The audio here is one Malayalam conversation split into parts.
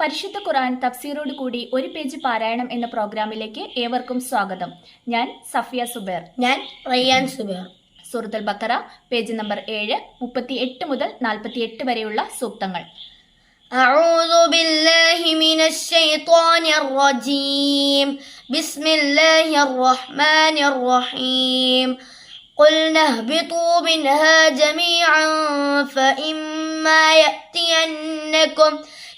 പരിശുദ്ധ ഖുർആൻ തഫ്സീറോട് കൂടി ഒരു പേജ് പാരായണം എന്ന പ്രോഗ്രാമിലേക്ക് ഏവർക്കും സ്വാഗതം ഞാൻ സഫിയ സുബേർ ഞാൻ റയ്യാൻ സുബൈർ സൂറത്തുൽ ബക്കറ പേജ് നമ്പർ ഏഴ് മുപ്പത്തി എട്ട് മുതൽ നാൽപ്പത്തി എട്ട് വരെയുള്ള സൂക്തങ്ങൾ أعوذ بالله من الشيطان الرجيم بسم الله الرحمن الرحيم قلنا اهبطوا منها جميعا فإما يأتينكم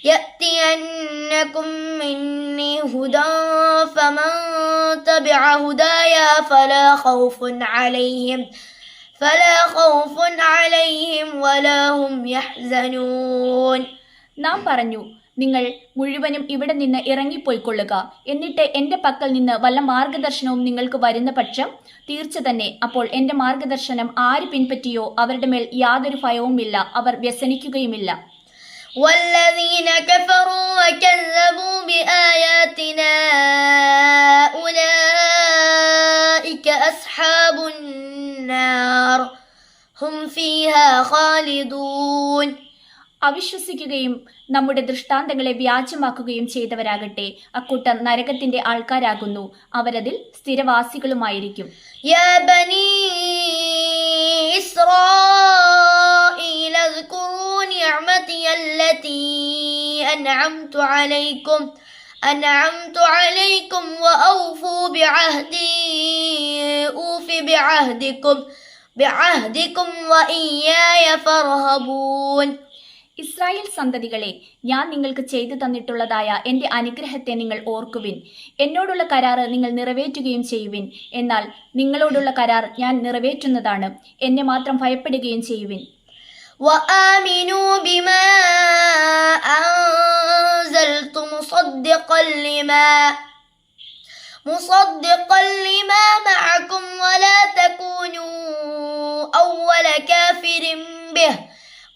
يأتينكم مني هدى فمن تبع هدايا فلا خوف عليهم فلا خوف عليهم ولا هم يحزنون നാം പറഞ്ഞു നിങ്ങൾ മുഴുവനും ഇവിടെ നിന്ന് ഇറങ്ങിപ്പോയിക്കൊള്ളുക എന്നിട്ട് എൻ്റെ പക്കൽ നിന്ന് വല്ല മാർഗദർശനവും നിങ്ങൾക്ക് വരുന്ന പക്ഷം തീർച്ച തന്നെ അപ്പോൾ എൻ്റെ മാർഗദർശനം ആര് പിൻപറ്റിയോ അവരുടെ മേൽ യാതൊരു ഭയവുമില്ല അവർ വ്യസനിക്കുകയുമില്ല والذين كفروا وكذبوا بآياتنا أولئك أصحاب النار هم فيها خالدون അവിശ്വസിക്കുകയും നമ്മുടെ ദൃഷ്ടാന്തങ്ങളെ വ്യാജമാക്കുകയും ചെയ്തവരാകട്ടെ അക്കൂട്ടർ നരകത്തിന്റെ ആൾക്കാരാകുന്നു അവരതിൽ സ്ഥിരവാസികളുമായിരിക്കും يا بني إسرائيل اذكروا نعمتي التي أنعمت عليكم أنعمت عليكم وأوفوا بعهدي أوف بعهدكم بعهدكم وإياي فارهبون ഇസ്രായേൽ സന്തതികളെ ഞാൻ നിങ്ങൾക്ക് ചെയ്തു തന്നിട്ടുള്ളതായ എന്റെ അനുഗ്രഹത്തെ നിങ്ങൾ ഓർക്കുവിൻ എന്നോടുള്ള കരാറ് നിങ്ങൾ നിറവേറ്റുകയും ചെയ്യുവിൻ എന്നാൽ നിങ്ങളോടുള്ള കരാർ ഞാൻ നിറവേറ്റുന്നതാണ് എന്നെ മാത്രം ഭയപ്പെടുകയും ചെയ്യുവിൻ وآمنوا بما أنزلت مصدقا لما مصدقا لما معكم ولا تكونوا أول كافر به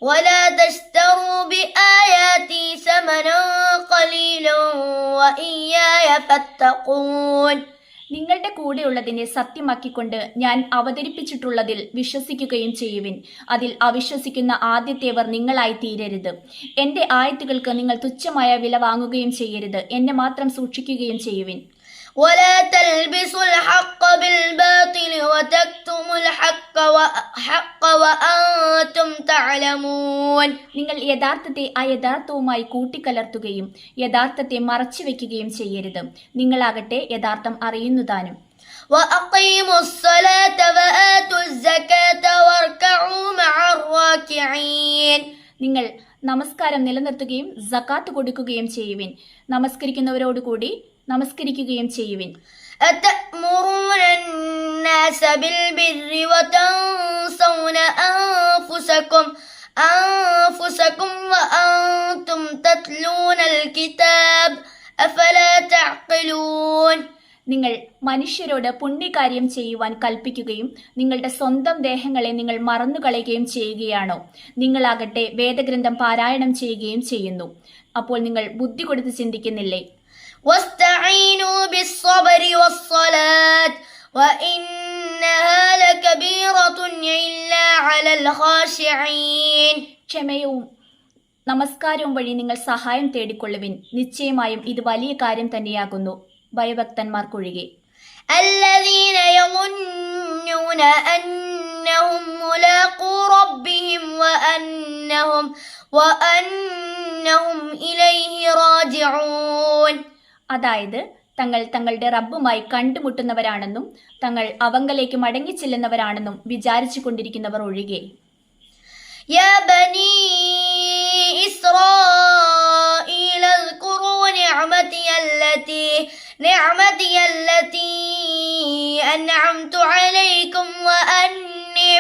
ولا تشتروا بآياتي ثمنا قليلا وإياي فاتقون നിങ്ങളുടെ കൂടെയുള്ളതിനെ സത്യമാക്കിക്കൊണ്ട് ഞാൻ അവതരിപ്പിച്ചിട്ടുള്ളതിൽ വിശ്വസിക്കുകയും ചെയ്യുവിൻ അതിൽ അവിശ്വസിക്കുന്ന ആദ്യത്തേവർ നിങ്ങളായി തീരരുത് എന്റെ ആയത്തുകൾക്ക് നിങ്ങൾ തുച്ഛമായ വില വാങ്ങുകയും ചെയ്യരുത് എന്നെ മാത്രം സൂക്ഷിക്കുകയും ചെയ്യുവിൻ ولا تلبسوا الحق بالباطل وتكتموا الحق وحق وأنتم تعلمون നിങ്ങൾ യഥാർത്ഥത്തെ ആ യഥാർത്ഥവുമായി കൂട്ടിക്കലർത്തുകയും യഥാർത്ഥത്തെ മറച്ചുവെക്കുകയും ചെയ്യരുത്. നിങ്ങളാകട്ടെ യഥാർത്ഥം അറിയുന്നതാനും. നിങ്ങൾ നമസ്കാരം നിലനിർത്തുകയും ജക്കാത്ത് കൊടുക്കുകയും ചെയ്യുവിൻ. നമസ്കരിക്കുന്നവരോടുകൂടി നമസ്കരിക്കുകയും ചെയ്യുവിൻ. أتأمرون الناس بالبر وتنسون أنفسكم أنفسكم وأنتم تتلون الكتاب أفلا تعقلون നിങ്ങൾ മനുഷ്യരോട് പുണ്യകാര്യം ചെയ്യുവാൻ കൽപ്പിക്കുകയും നിങ്ങളുടെ സ്വന്തം ദേഹങ്ങളെ നിങ്ങൾ മറന്നുകളയുകയും ചെയ്യുകയാണോ നിങ്ങളാകട്ടെ വേദഗ്രന്ഥം പാരായണം ചെയ്യുകയും ചെയ്യുന്നു അപ്പോൾ നിങ്ങൾ ബുദ്ധി കൊടുത്ത് ചിന്തിക്കുന്നില്ലേ واستعينوا بالصبر والصلاة وإنها لكبيرة إلا على الخاشعين ക്ഷമയും നമസ്കാരവും വഴി നിങ്ങൾ സഹായം തേടിക്കൊള്ളുവിൻ നിശ്ചയമായും ഇത് വലിയ കാര്യം തന്നെയാകുന്നു ഭയഭക്തന്മാർക്കൊഴികെ الذين يظنون أنهم ملاقو ربهم وأنهم وأنهم إليه راجعون അതായത് തങ്ങൾ തങ്ങളുടെ റബ്ബുമായി കണ്ടുമുട്ടുന്നവരാണെന്നും തങ്ങൾ അവങ്കലേക്ക് മടങ്ങിച്ചെല്ലുന്നവരാണെന്നും വിചാരിച്ചു കൊണ്ടിരിക്കുന്നവർ ഒഴികെ അനഅംതു അലൈക്കും വഅന്നി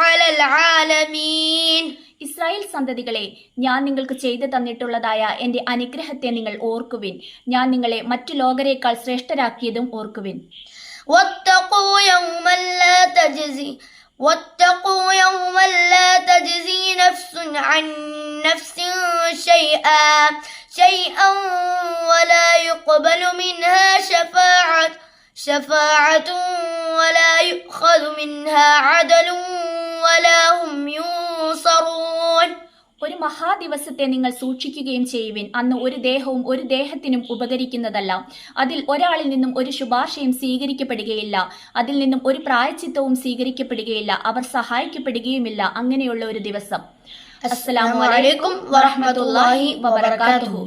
അലൽ ആലമീൻ. نعمتي التي أنعمت عليكم وأني فضلتكم على العالمين ഇസ്രായേൽ സന്തതികളെ ഞാൻ നിങ്ങൾക്ക് ചെയ്തു തന്നിട്ടുള്ളതായ എൻ്റെ അനുഗ്രഹത്തെ നിങ്ങൾ ഓർക്കുവിൻ ഞാൻ നിങ്ങളെ മറ്റു ലോകരേക്കാൾ ശ്രേഷ്ഠരാക്കിയതും ഓർക്കുവിൻ واتقوا يوما لا تجزي واتقوا يوما لا تجزي نفس عن نفس شيئا شيئا ولا يقبل منها شفاعة شفاعة ولا يؤخذ منها عدل ولا هم ينصرون ഒരു മഹാദിവസത്തെ നിങ്ങൾ സൂക്ഷിക്കുകയും ചെയ്യുവിൻ. അന്ന് ഒരു ദേഹവും ഒരു ദേഹത്തിനും ഉപകരിക്കുന്നതല്ല. അതിൽ ഒരാളിൽ നിന്നും ഒരു ശുപാർശയും സ്വീകരിക്കപ്പെടുകയില്ല. അതിൽ നിന്നും ഒരു പ്രായച്ചിത്തവും സ്വീകരിക്കപ്പെടുകയില്ല. അവർ സഹായിക്കപ്പെടുകയുമില്ല. അങ്ങനെയുള്ള ഒരു ദിവസം. അസ്സലാമു അലൈക്കും വറഹ്മത്തുള്ളാഹി വബറകാതുഹു.